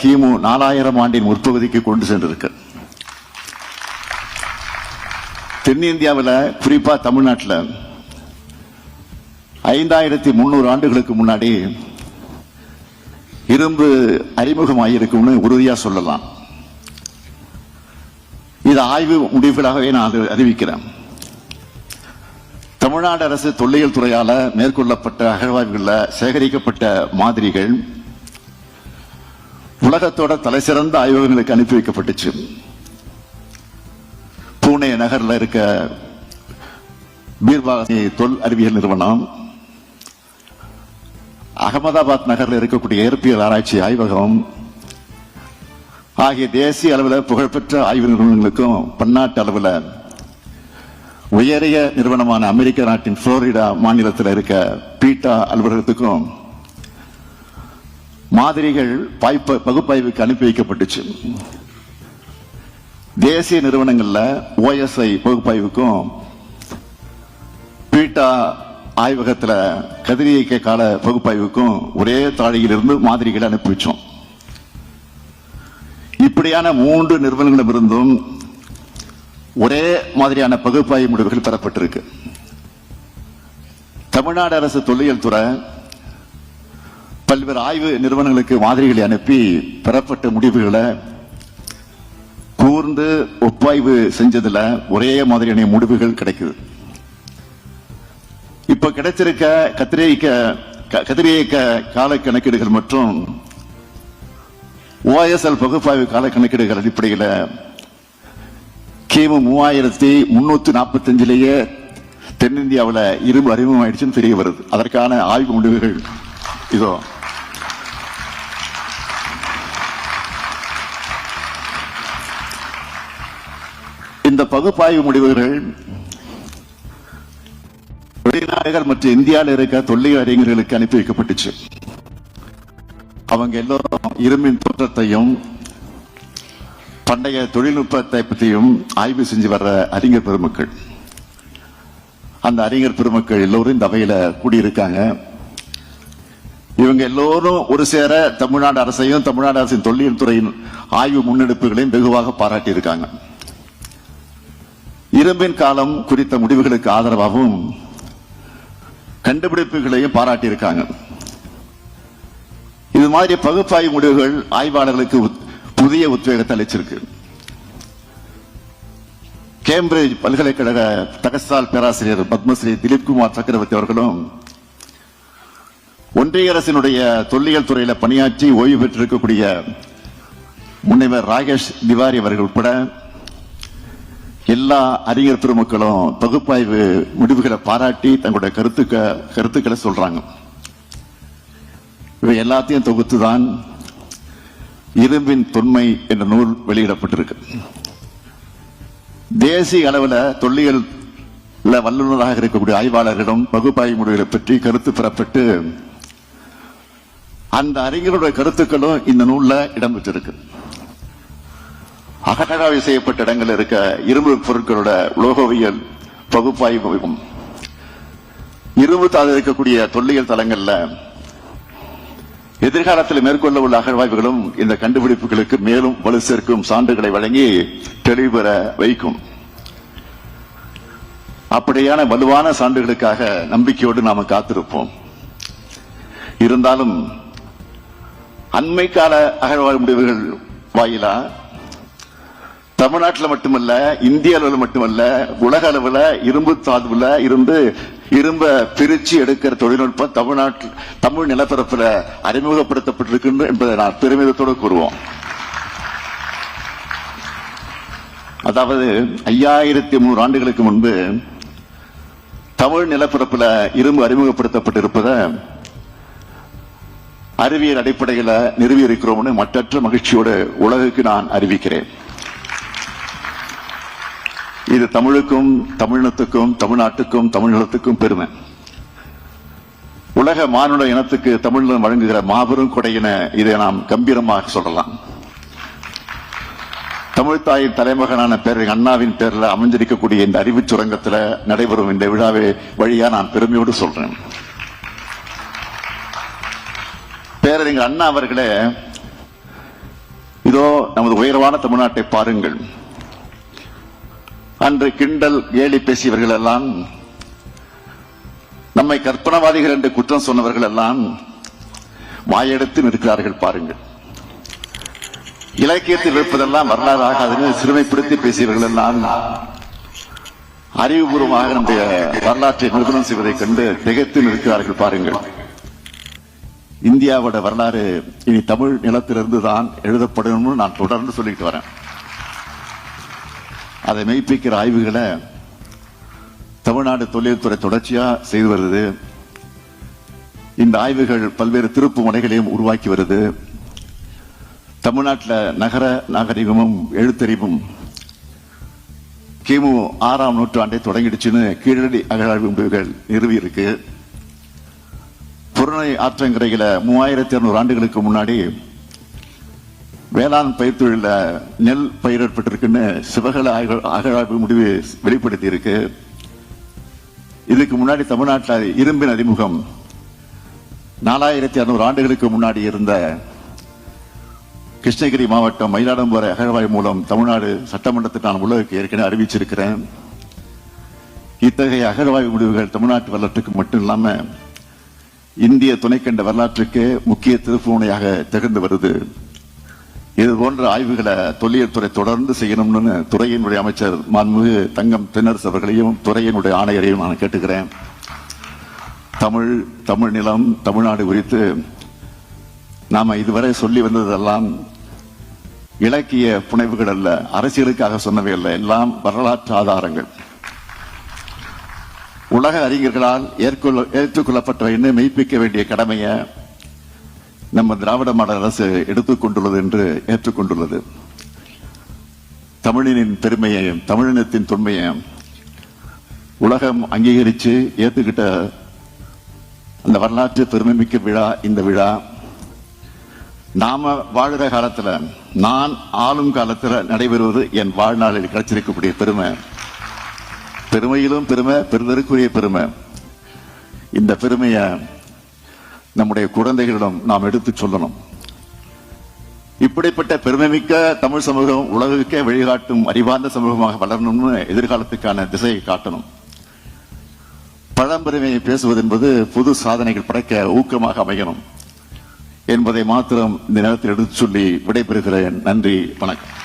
கிமு நாலாயிரம் ஆண்டின் முற்பகுதிக்கு கொண்டு சென்றிருக்கு. தென்னிந்தியாவில் குறிப்பாக தமிழ்நாட்டில் ஐந்தாயிரத்தி முன்னூறு ஆண்டுகளுக்கு முன்னாடி இரும்பு அறிமுகமாயிருக்கும்னு உறுதியாக சொல்லலாம். இது ஆய்வு முடிவுகளாகவே நான் அறிவிக்கிறேன். தமிழ்நாடு அரசு தொல்லியல் துறையால் மேற்கொள்ளப்பட்ட அகழ்வாய்வுகளில் சேகரிக்கப்பட்ட மாதிரிகள் உலகத்தோட தலைசிறந்த ஆய்வகங்களுக்கு அனுப்பி வைக்கப்பட்டுச்சு. பூனே நகர்ல இருக்க பீர்வாசி தொல் அறிவியல் நிறுவனம் அகமதாபாத் நகரில் இருக்கக்கூடிய இயற்பியல் ஆராய்ச்சி ஆய்வகம் ஆகிய தேசிய அளவில் புகழ்பெற்ற ஆய்வு நிறுவனங்களுக்கும் பன்னாட்டு அளவில் உயரிய நிறுவனமான அமெரிக்க நாட்டின் புளோரிடா மாநிலத்தில் இருக்க பீட்டா அலுவலகத்துக்கும் மாதிரிகள் பாய்ப்ப பகுப்பாய்வுக்கு அனுப்பி வைக்கப்பட்டுச்சு. தேசிய நிறுவனங்கள்ல ஓஎஸ்ஐ பகுப்பாய்வுக்கும் பீட்டா ஆய்வகத்துல கதிரியக்க கால பகுப்பாய்வுக்கும் ஒரே தாழியிலிருந்து மாதிரிகளை அனுப்பி வச்சோம். இப்படியான மூன்று நிறுவனங்களிடமிருந்தும் ஒரே மாதிரியான பகுப்பாய்வு முடிவுகள் பெறப்பட்டிருக்கு. தமிழ்நாடு அரசு தொல்லியல் துறை பல்வேறு ஆய்வு நிறுவனங்களுக்கு மாதிரிகளை அனுப்பி பெறப்பட்ட முடிவுகளை கூர்ந்து ஒப்பாய்வு செஞ்சதுல ஒரே மாதிரியான முடிவுகள் கிடைக்குது. இப்ப கிடைச்சிருக்க கத்திரியக்க க- கதிரியக்க கால கணக்கீடுகள் மற்றும் ஓஎஸ்எல் பகுப்பாய்வு கால கணக்கீடுகள் அடிப்படையில் கிமு மூவாயிரத்தி முன்னூத்தி நாற்பத்தஞ்சிலேயே தென்னிந்தியாவில் இரும்பு அறிமுகம் ஆயிடுச்சுன்னு தெரிய வருது. அதற்கான ஆய்வு முடிவுகள் இதோ. இந்த பகுப்பாய்வு முடிவுகள் வெளிநாடுகள் மற்றும் இந்தியாவில் இருக்க தொல்லியல் அறிஞர்களுக்கு அனுப்பி வைக்கப்பட்டுச்சு. அவங்க எல்லோரும் இரும்பின் தோற்றத்தையும் பண்டைய தொழில்நுட்பத்தை பற்றியும் ஆய்வு செஞ்சு வர்ற அறிஞர் பெருமக்கள். அந்த அறிஞர் பெருமக்கள் எல்லோரும் இந்த அவையில கூடியிருக்காங்க. இவங்க எல்லோரும் ஒரு சேர தமிழ்நாடு அரசையும் தமிழ்நாடு அரசின் தொல்லியல் துறையின் ஆய்வு முன்னெடுப்புகளையும் வெகுவாக பாராட்டியிருக்காங்க. இரும்பின் காலம் குறித்த முடிவுகளுக்கு ஆதரவாகவும் கண்டுபிடிப்புகளையும் பாராட்டியிருக்காங்க. இது மாதிரி பகுப்பாய்வு முடிவுகள் ஆய்வாளர்களுக்கு புதிய உத்வேகத்தை அளிச்சிருக்கு. கேம்பிரிட்ஜ் பல்கலைக்கழக தகசால் பேராசிரியர் பத்மஸ்ரீ திலீப் குமார் சக்கரவர்த்தி அவர்களும் ஒன்றிய அரசினுடைய தொல்லியல் துறையில பணியாற்றி ஓய்வு பெற்றிருக்கக்கூடிய முனைவர் ராகேஷ் திவாரி அவர்கள் உட்பட எல்லா அறிஞர் பெருமக்களும் பகுப்பாய்வு முடிவுகளை பாராட்டி தங்களுடைய கருத்துக்க கருத்துக்களை சொல்றாங்க. இவை எல்லாத்தையும் தொகுத்துதான் இரும்பின் தொன்மை என்ற நூல் வெளியிடப்பட்டிருக்கு. தேசிய அளவில் தொல்லியல் வல்லுநராக இருக்கக்கூடிய ஆய்வாளர்களிடம் பகுப்பாய்வு முடிவுகளை பற்றி கருத்து பெறப்பட்டு அந்த அறிஞருடைய கருத்துக்களும் இந்த நூல்ல இடம்பெற்றிருக்கு. அகழாய்வு செய்யப்பட்ட இடங்கள் இருக்க இரும்பு பொருட்களோட உலோகவியல் பகுப்பாய்வு இரும்பு தாது இருக்கக்கூடிய தொல்லியல் தலங்கள்ல எதிர்காலத்தில் மேற்கொள்ள உள்ள அகழ்வாய்வுகளும் இந்த கண்டுபிடிப்புகளுக்கு மேலும் வலு சேர்க்கும் சான்றுகளை வழங்கி தெளிவு பெற வைக்கும். அப்படியான வலுவான சான்றுகளுக்காக நம்பிக்கையோடு நாம காத்திருப்போம். இருந்தாலும் அண்மை கால அகழ்வாய்வு முடிவுகள் வாயிலா தமிழ்நாட்டில் மட்டுமல்ல இந்திய அளவில் மட்டுமல்ல உலக அளவில் இரும்பு தாதுவில் இருந்து இரும்ப பிரிச்சு எடுக்கிற தொழில்நுட்பம் தமிழ்நாட்டில் தமிழ் நிலப்பரப்புல அறிமுகப்படுத்தப்பட்டிருக்கின்ற என்பதை நான் பெருமிதத்தோடு கூறுவோம். அதாவது ஐயாயிரத்தி முன்னூறு ஆண்டுகளுக்கு முன்பு தமிழ் நிலப்பரப்புல இரும்பு அறிமுகப்படுத்தப்பட்டிருப்பதை அறிவியல் அடிப்படையில நிறுவியிருக்கிறோம்னு மற்றற்ற மகிழ்ச்சியோடு உலகுக்கு நான் அறிவிக்கிறேன். இது தமிழுக்கும் தமிழினத்துக்கும் தமிழ்நாட்டுக்கும் தமிழ்நிலத்துக்கும் பெருமை. உலக மானுட இனத்துக்கு தமிழ்நிலம் வழங்குகிற மாபெரும் கொடையின இதை நாம் கம்பீரமாக சொல்லலாம். தமிழ்த்தாயின் தலைமகனான பேரறிஞர் அண்ணாவின் பேர்ல அமைஞ்சிருக்கக்கூடிய இந்த அறிவுச் சுரங்கத்துல நடைபெறும் இந்த விழாவை வழியா நான் பெருமையோடு சொல்றேன். பேரறிஞர் அண்ணா அவர்களே இதோ நமது உயர்வான தமிழ்நாட்டை பாருங்கள். அன்று கிண்டல் கேலி பேசியவர்கள் எல்லாம் நம்மை கற்பனவாதிகள் என்று குற்றம் சொன்னவர்கள் எல்லாம் வாயெடுத்து நிற்கிறார்கள் பாருங்கள். இலக்கியத்தில் இருப்பதெல்லாம் வரலாறு ஆகாதுன்னு சிறுமைப்படுத்தி பேசியவர்கள் எல்லாம் அறிவுபூர்வமாக நம்முடைய வரலாற்றை நிரூபணம் செய்வதைக் கண்டு திகைத்து நிற்கிறார்கள் பாருங்கள். இந்தியாவோட வரலாறு இனி தமிழ் நிலத்திலிருந்து தான் எழுதப்படணும்னு நான் தொடர்ந்து சொல்லிட்டு வரேன். அதை மெய்ப்பிக்கிற ஆய்வுகளை தமிழ்நாடு தொழில்துறை தொடர்ச்சியா செய்து வருது. இந்த ஆய்வுகள் பல்வேறு திருப்பு முனைகளையும் உருவாக்கி வருது. தமிழ்நாட்டில் நகர நாகரிகமும் எழுத்தறிவும் கிமு ஆறாம் நூற்றாண்டை தொடங்கிடுச்சுன்னு கீழடி அகழாய்வு முடிவுகள் நிறுவி இருக்கு. புறநை ஆற்றங்கரைகளை மூவாயிரத்தி இரநூறு ஆண்டுகளுக்கு முன்னாடி வேளாண் பயிர் தொழில நெல் பயிரிடப்பட்டிருக்குன்னு சிவகல அகழாய்வு முடிவு வெளிப்படுத்தி இருக்கு இதுக்கு முன்னாடி தமிழ்நாட்டில் இரும்பின் அறிமுகம். நாலாயிரத்தி அறுநூறு ஆண்டுகளுக்கு முன்னாடி இருந்த கிருஷ்ணகிரி மாவட்டம் மயிலாடும்பாறை அகழ்வாய் மூலம் தமிழ்நாடு சட்டமன்றத்துக்கு நான் உலகுக்கு ஏற்கனவே அறிவிச்சிருக்கிறேன். இத்தகைய அகழ்வாய்வு முடிவுகள் தமிழ்நாட்டு வரலாற்றுக்கு மட்டும் இல்லாம இந்திய துணைக்கண்ட வரலாற்றுக்கு முக்கிய திருப்புமுனையாக திகழ்ந்து வருது. இது போன்ற ஆய்வுகளை தொல்லியல் துறை தொடர்ந்து செய்யணும்னு துறையினுடைய அமைச்சர் மாண்புமிகு தங்கம் தென்னரசு அவர்களையும் துறையினுடைய ஆணையரையும் நான் கேட்டுக்கிறேன். தமிழ் தமிழ் நிலம் தமிழ்நாடு குறித்து நாம் இதுவரை சொல்லி வந்ததெல்லாம் இலக்கிய புனைவுகள் அல்ல அரசியலுக்காக சொன்னவை அல்ல எல்லாம் வரலாற்று ஆதாரங்கள். உலக அறிஞர்களால் ஏற்கொள்ள ஏற்றுக்கொள்ளப்பட்ட மெய்ப்பிக்க வேண்டிய கடமையை நம்ம திராவிட மாடல் அரசு எடுத்துக்கொண்டுள்ளது என்று ஏற்றுக்கொண்டுள்ளது. தமிழினின் பெருமையையும் தமிழினத்தின் தொன்மையையும் உலகம் அங்கீகரித்து ஏற்றுக்கிட்ட அந்த வரலாற்று பெருமைமிக்க விழா இந்த விழா. நாம வாழ்கிற காலத்தில் நான் ஆளும் காலத்தில் நடைபெறுவது என் வாழ்நாளில் கிடைச்சிருக்கக்கூடிய பெருமை. பெருமையிலும் பெருமை பெருதற்குரிய பெருமை. இந்த பெருமையை நம்முடைய குழந்தைகளிடம் நாம் எடுத்து சொல்லணும். இப்படிப்பட்ட பெருமைமிக்க தமிழ் சமூகம் உலகுக்கே வழிகாட்டும் அறிவார்ந்த சமூகமாக வளரணும்னு எதிர்காலத்துக்கான திசையை காட்டணும். பழம்பெருமையை பேசுவது என்பது புது சாதனைகள் படைக்க ஊக்கமாக அமையணும். என்பதை மாத்திரம் இந்த நேரத்தில் எடுத்து சொல்லி விடைபெறுகிறேன். நன்றி வணக்கம்.